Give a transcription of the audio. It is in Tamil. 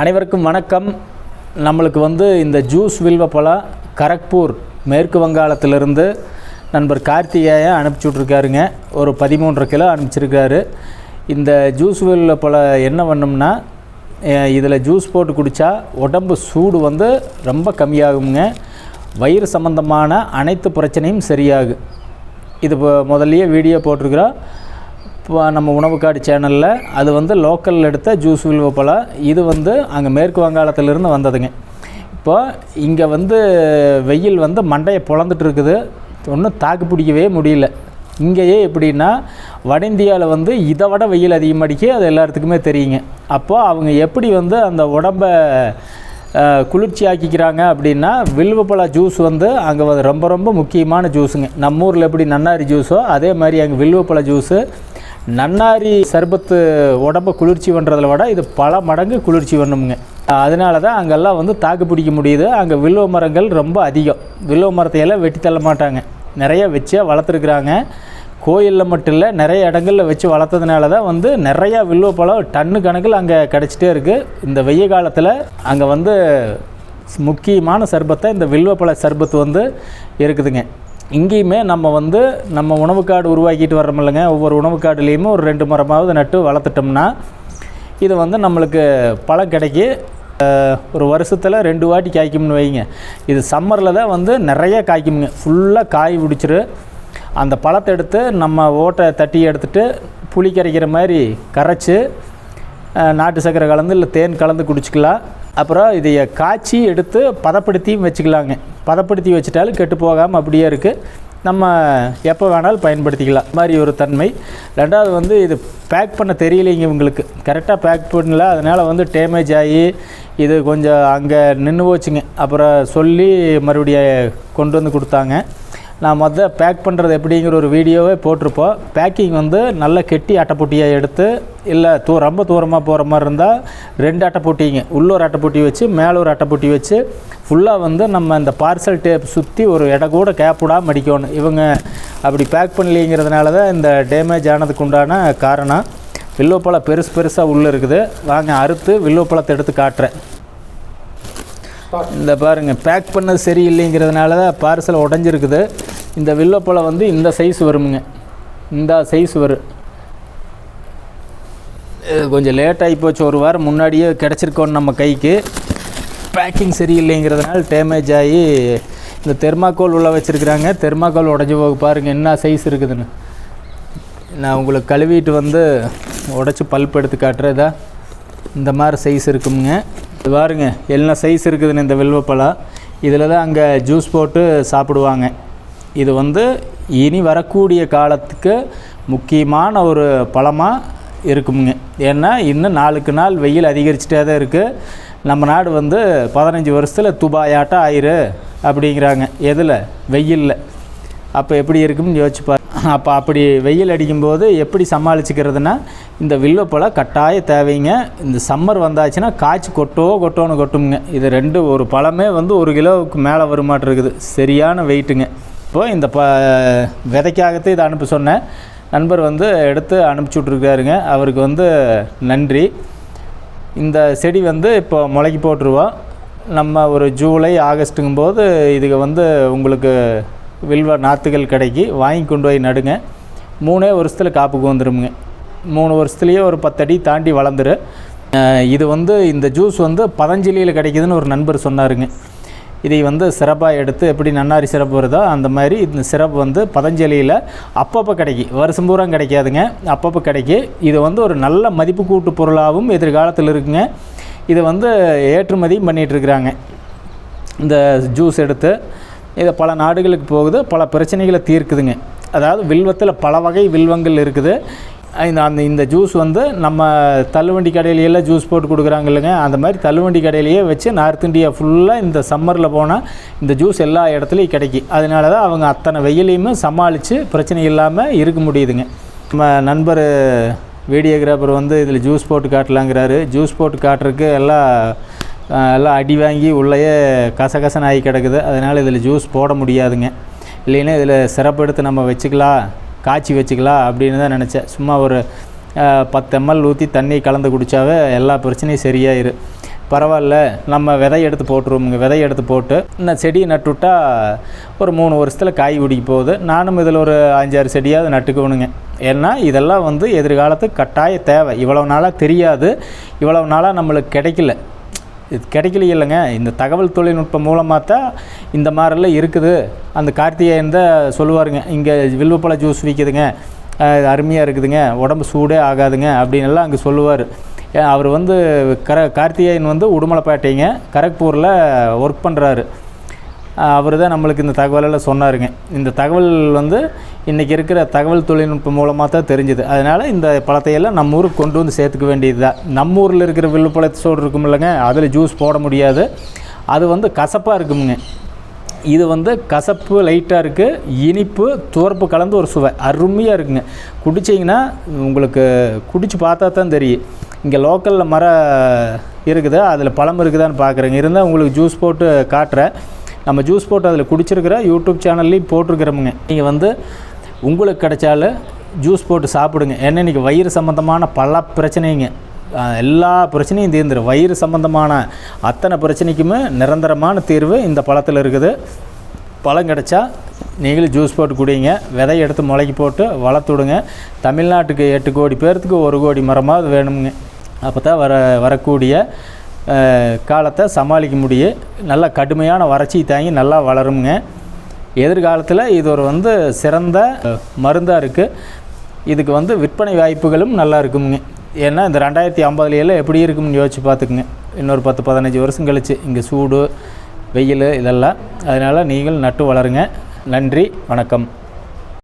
அனைவருக்கும் வணக்கம். நம்மளுக்கு வந்து இந்த ஜூஸ் வில்வ கரக்பூர் மேற்கு வங்காளத்திலிருந்து நண்பர் கார்த்திகேயன் அனுப்பிச்சி விட்ருக்காருங்க ஒரு பதிமூன்று கிலோ அனுப்பிச்சிருக்காரு. இந்த ஜூஸ் வில்வ என்ன பண்ணும்னா இதில் ஜூஸ் போட்டு குடித்தா உடம்பு சூடு வந்து ரொம்ப கம்மியாகுங்க. வயிறு சம்பந்தமான அனைத்து பிரச்சனையும் சரியாகும் இது இப்போ முதல்லையே வீடியோ போட்டிருக்கிறோம். நம்ம உணவுக்காடு சேனலில் அது வந்து லோக்கலில் எடுத்த ஜூஸ் வில்வ பழம் இது வந்து அங்கே மேற்கு வங்காளத்திலிருந்து வந்ததுங்க. இப்போ இங்கே வந்து வெயில் வந்து மண்டையை பொழந்துட்டு இருக்குது. ஒன்றும் தாக்கு பிடிக்கவே முடியல. இங்கேயே எப்படின்னா வட இந்தியாவில் வந்து இதை விட வெயில் அதிகமாடிக்கு அது எல்லாத்துக்குமே தெரியுங்க. அப்போது அவங்க எப்படி வந்து அந்த உடம்பை குளிர்ச்சி ஆக்கிக்கிறாங்க அப்படின்னா வில்வப்பழ ஜூஸ் வந்து அங்கே வந்து ரொம்ப ரொம்ப முக்கியமான ஜூஸுங்க நம்ம ஊரில் எப்படி நன்னாரி ஜூஸோ அதே மாதிரி அங்கே வில்வப்பழ ஜூஸு நன்னாரி சர்பத்து உடம்ப குளிர்ச்சி பண்ணுறதில் விட இது பல மடங்கு குளிர்ச்சி பண்ணுமுங்க. அதனால தான் அங்கெல்லாம் வந்து தாக்கு பிடிக்க முடியுது. அங்கே வில்வ மரங்கள் ரொம்ப அதிகம். வில்வ மரத்தையெல்லாம் வெட்டி தள்ள மாட்டாங்க. நிறைய வச்சே வளர்த்துருக்குறாங்க. கோயிலில் மட்டும் இல்லை நிறைய இடங்களில் வச்சு வளர்த்ததுனால தான் வந்து நிறையா வில்வ பழம் டன்னு கணக்கில் அங்கே கிடச்சிட்டே இருக்குது இந்த வெய்ய காலத்தில் அங்கே வந்து முக்கியமான சர்பத்தை இந்த வில்வப்பழ சர்பத்து வந்து இருக்குதுங்க. இங்கேயுமே நம்ம வந்து நம்ம உணவு காடு உருவாக்கிட்டு வர்றோமில்லைங்க ஒவ்வொரு உணவு உணவுக்காடுலேயுமே ஒரு ரெண்டு மரமாவது நட்டு வளர்த்துட்டோம்னா இது வந்து நம்மளுக்கு பழம் கிடைக்கி ஒரு வருஷத்தில் ரெண்டு வாட்டி காய்க்கும்னு வைங்க. இது சம்மரில் தான் வந்து நிறைய காய்க்குமுங்க. ஃபுல்லாக காய் பிடிச்சிரு. அந்த பழத்தை எடுத்து நம்ம ஓட்டை தட்டி எடுத்துகிட்டு புளி கரைக்கிற மாதிரி கரைச்சி நாட்டு சர்க்கரை கலந்து இல்லை தேன் கலந்து குடிச்சிக்கலாம். அப்புறம் இதைய காய்ச்சி எடுத்து பதப்படுத்தியும் வச்சுக்கலாங்க. பதப்படுத்தி வச்சுட்டாலும் கெட்டு போகாமல் அப்படியே இருக்குது நம்ம எப்போ வேணாலும் பயன்படுத்திக்கலாம். மாதிரி ஒரு தன்மை. ரெண்டாவது வந்து இது பேக் பண்ண தெரியலைங்க இவங்களுக்கு. கரெக்டாக பேக் பண்ணல. அதனால் வந்து டேமேஜ் ஆகி இது கொஞ்சம் அங்கே நின்று போச்சுங்க. அப்புறம் சொல்லி மறுபடியும் கொண்டு வந்து கொடுத்தாங்க. நான் மொதல் பேக் பண்ணுறது எப்படிங்கிற ஒரு வீடியோவே போட்டிருப்போம். பேக்கிங் வந்து நல்ல கெட்டி அட்டைப்பொட்டியாக எடுத்து இல்லை தூ ரொம்ப தூரமாக போகிற மாதிரி இருந்தால் ரெண்டு அட்டைப்பொட்டிங்க உள்ளூர் ஒரு அட்டைப்பொட்டி வச்சு மேலே ஒரு அட்டைப்பொட்டி வச்சு ஃபுல்லாக வந்து நம்ம இந்த பார்சல் டேப் சுற்றி ஒரு இடம் கூட கேப் விடாம இவங்க அப்படி பேக் பண்ணலிங்கிறதுனால தான் இந்த டேமேஜ் ஆனதுக்கு உண்டான காரணம். வில்லுவப்பழம் பெருசு பெருசாக உள்ளே இருக்குது. வாங்க அறுத்து வில்லுவப்பழத்தை எடுத்து காட்டுறேன். இந்த பாருங்க பேக் பண்ணது சரியில்லைங்கிறதுனால தான் பார்சல் உடஞ்சிருக்குது. இந்த வில்லப்பழம் வந்து இந்த சைஸ் வருமுங்க. இந்த சைஸ் வரும் கொஞ்சம் லேட் ஆகி போச்சு ஒரு வாரம் முன்னாடியே கிடச்சிருக்கோம் நம்ம கைக்கு. பேக்கிங் சரியில்லைங்கிறதுனால டேமேஜ் ஆகி இந்த தெர்மாக்கோல் உள்ளே வச்சுருக்குறாங்க. தெர்மாக்கோல் உடஞ்சி போக பாருங்கள் என்ன சைஸ் இருக்குதுன்னு. நான் உங்களுக்கு கழுவிட்டு வந்து உடச்சி பல்ப் எடுத்து காட்டுறதா இந்த மாதிரி சைஸ் இருக்குமுங்க. இது பாருங்க என்ன சைஸ் இருக்குதுன்னு இந்த வெல்வப்பழம் இதில் தான் அங்கே ஜூஸ் போட்டு சாப்பிடுவாங்க. இது வந்து இனி வரக்கூடிய காலத்துக்கு முக்கியமான ஒரு பழமாக இருக்குமுங்க. ஏன்னா இன்னும் நாளுக்கு நாள் வெயில் அதிகரிச்சுட்டே தான் இருக்குது நம்ம நாடு வந்து பதினஞ்சு வருஷத்தில் துபாயாட்டம் ஆயிரு அப்படிங்கிறாங்க. எதில்? வெயிலில். அப்போ எப்படி இருக்கும்னு யோசிச்சு பாரு. அப்போ அப்படி வெயில் அடிக்கும்போது எப்படி சமாளிச்சுக்கிறதுனா இந்த வில்வப்பழம் கட்டாய தேவைங்க. இந்த சம்மர் வந்தாச்சுன்னா காய்ச்சி கொட்டோ கொட்டோன்னு கொட்டுமுங்க. இது ரெண்டு ஒரு பழமே வந்து ஒரு கிலோவுக்கு மேலே வருமாட்டிருக்குது சரியான வெயிட்டுங்க. இப்போது இந்த ப விதைக்காகத்தான் இதை அனுப்ப சொன்னேன் நண்பர் வந்து எடுத்து அனுப்பிச்சி விட்ருக்காருங்க அவருக்கு வந்து நன்றி. இந்த செடி வந்து இப்போ முளைக்கி போட்டுருவோம். நம்ம ஒரு ஜூலை ஆகஸ்ட்டுங்கும்போது இதுக்கு வந்து உங்களுக்கு வில்வ நாற்றுகள் கிடைக்கி வாங்கி கொண்டு போய் நடுங்க. மூணே வருஷத்தில் காப்புக்கு வந்துடுமுங்க மூணு வருஷத்துலேயே ஒரு பத்தடி தாண்டி வளர்ந்துரு. இது வந்து இந்த ஜூஸ் வந்து பதஞ்சலியில் கிடைக்குதுன்னு ஒரு நண்பர் சொன்னாருங்க. இதை வந்து சிறப்பாக எடுத்து எப்படி நன்னாரி சிறப்பு வருதோ அந்த மாதிரி இந்த சிறப்பு வந்து பதஞ்சலியில் அப்பப்போ கிடைக்கி. வருஷம் பூரா கிடைக்காதுங்க. அப்பப்போ கிடைக்கி. இது வந்து ஒரு நல்ல மதிப்பு கூட்டு பொருளாகவும் எதிர்காலத்தில் இருக்குங்க. இதை வந்து ஏற்றுமதியும் பண்ணிகிட்ருக்குறாங்க இந்த ஜூஸ் எடுத்து இதை பல நாடுகளுக்கு போகுது பல பிரச்சனைகளை தீர்க்குதுங்க. அதாவது வில்வத்தில் பல வகை வில்வங்கள் இருக்குது. இந்த அந்த இந்த ஜூஸ் வந்து நம்ம தள்ளுவண்டி கடையிலையெல்லாம் ஜூஸ் போட்டு கொடுக்குறாங்க இல்லைங்க. அந்த மாதிரி தள்ளுவண்டி கடையிலேயே வச்சு நார்த் இந்தியா ஃபுல்லாக இந்த சம்மரில் போனால் இந்த ஜூஸ் எல்லா இடத்துலையும் கிடைக்கும். அதனால தான் அவங்க அத்தனை வெயிலையுமே சமாளித்து பிரச்சனை இல்லாமல் இருக்க முடியுதுங்க. நம்ம நண்பர் வீடியோகிராஃபர் வந்து இதில் ஜூஸ் போட்டு காட்டலாங்கிறாரு. ஜூஸ் போட்டு காட்டுறதுக்கு எல்லாம் எல்லாம் அடி வாங்கி உள்ளேயே கசகசன்னு ஆகி கிடக்குது. அதனால் இதில் ஜூஸ் போட முடியாதுங்க. இல்லைன்னா இதில் சிறப்பு எடுத்து நம்ம வச்சுக்கலாம் காய்ச்சி வச்சுக்கலாம் அப்படின்னு தான் நினச்சேன். சும்மா ஒரு பத்து எம்எல் ஊற்றி தண்ணி கலந்து குடித்தாவே எல்லா பிரச்சனையும் சரியாயிரு. பரவாயில்ல நம்ம விதை எடுத்து போட்டுருவோமுங்க. விதை எடுத்து போட்டு இந்த செடியை நட்டுவிட்டா ஒரு மூணு வருஷத்தில் காய் பிடிக்க போகுது. நானும் இதில் ஒரு அஞ்சாறு செடியாவது நட்டுக்கணுங்க. ஏன்னா இதெல்லாம் வந்து எதிர்காலத்துக்கு கட்டாய தேவை. இவ்வளோ நாளாக தெரியாது. இவ்வளோ நாளாக நம்மளுக்கு கிடைக்கல. இது கிடைக்கல இல்லைங்க. இந்த தகவல் தொழில்நுட்பம் மூலமாக தான் இந்த மாதிரிலாம் இருக்குது. அந்த கார்த்திகேயன் தான் சொல்லுவாருங்க இங்கே வில்வப்பழ ஜூஸ் விற்கிதுங்க அருமையாக இருக்குதுங்க. உடம்பு சூடே ஆகாதுங்க. அப்படின்லாம் எல்லாம் அங்கே சொல்லுவார். அவர் வந்து கர கார்த்திகேயன் வந்து உடுமலைப்பேட்டைங்க கரக்பூரில் ஒர்க் பண்ணுறாரு அவர் தான் நம்மளுக்கு இந்த தகவலெல்லாம் சொன்னாருங்க. இந்த தகவல் வந்து இன்றைக்கி இருக்கிற தகவல் தொழில்நுட்பம் மூலமாக தான் தெரிஞ்சுது. அதனால் இந்த பழத்தையெல்லாம் நம்ம ஊருக்கு கொண்டு வந்து சேர்த்துக்க வேண்டியது தான் நம்ம ஊரில் இருக்கிற வில்லுப்பழத்து சோடு இருக்கும் இல்லைங்க அதில் ஜூஸ் போட முடியாது. அது வந்து கசப்பாக இருக்குமுங்க. இது வந்து கசப்பு லைட்டாக இருக்குது இனிப்பு துவர்ப்பு கலந்து ஒரு சுவை. அருமையாக இருக்குங்க. குடிச்சிங்கன்னா உங்களுக்கு குடித்து பார்த்தா தான் தெரியும். இங்கே லோக்கலில் மரம் இருக்குது அதில் பழம் இருக்குதான்னு பார்க்குறேங்க. இருந்தால் உங்களுக்கு ஜூஸ் போட்டு காட்டுறேன். நம்ம ஜூஸ் போட்டு அதில் குடிச்சிருக்கிற யூடியூப் சேனல்லையும் போட்டிருக்கிறோமுங்க நீங்கள் வந்து உங்களுக்கு கிடைச்சாலும் ஜூஸ் போட்டு சாப்பிடுங்க. ஏன்னா இன்றைக்கி வயிறு சம்மந்தமான பல பிரச்சனைங்க. எல்லா பிரச்சனையும் தீர்ந்துடும் வயிறு சம்மந்தமான அத்தனை பிரச்சனைக்குமே நிரந்தரமான தீர்வு இந்த பழத்தில் இருக்குது. பழம் கிடைச்சா நீங்களும் ஜூஸ் போட்டு குடிங்க. விதை எடுத்து முளைக்கி போட்டு வளர்த்து விடுங்க. தமிழ்நாட்டுக்கு எட்டு கோடி பேர்த்துக்கு ஒரு கோடி மரமாவது வேணுங்க அப்போ தான் வர வரக்கூடிய காலத்தை சமாளிக்க முடியும் நல்லா கடுமையான வறட்சி தாங்கி நல்லா வளருங்க எதிர்காலத்தில் இது ஒரு வந்து சிறந்த மருந்தாக இருக்குது இதுக்கு வந்து விற்பனை வாய்ப்புகளும் நல்லா இருக்குங்க ஏன்னா இந்த ரெண்டாயிரத்தி ஐம்பதுலையெல்லாம் எப்படி இருக்கும்னு யோசிச்சு பார்த்துக்குங்க. இன்னொரு பத்து பதினஞ்சு வருஷம் கழிச்சு இங்கே சூடு வெயில் இதெல்லாம். அதனால் நீங்கள் நட்டு வளருங்க. நன்றி வணக்கம்.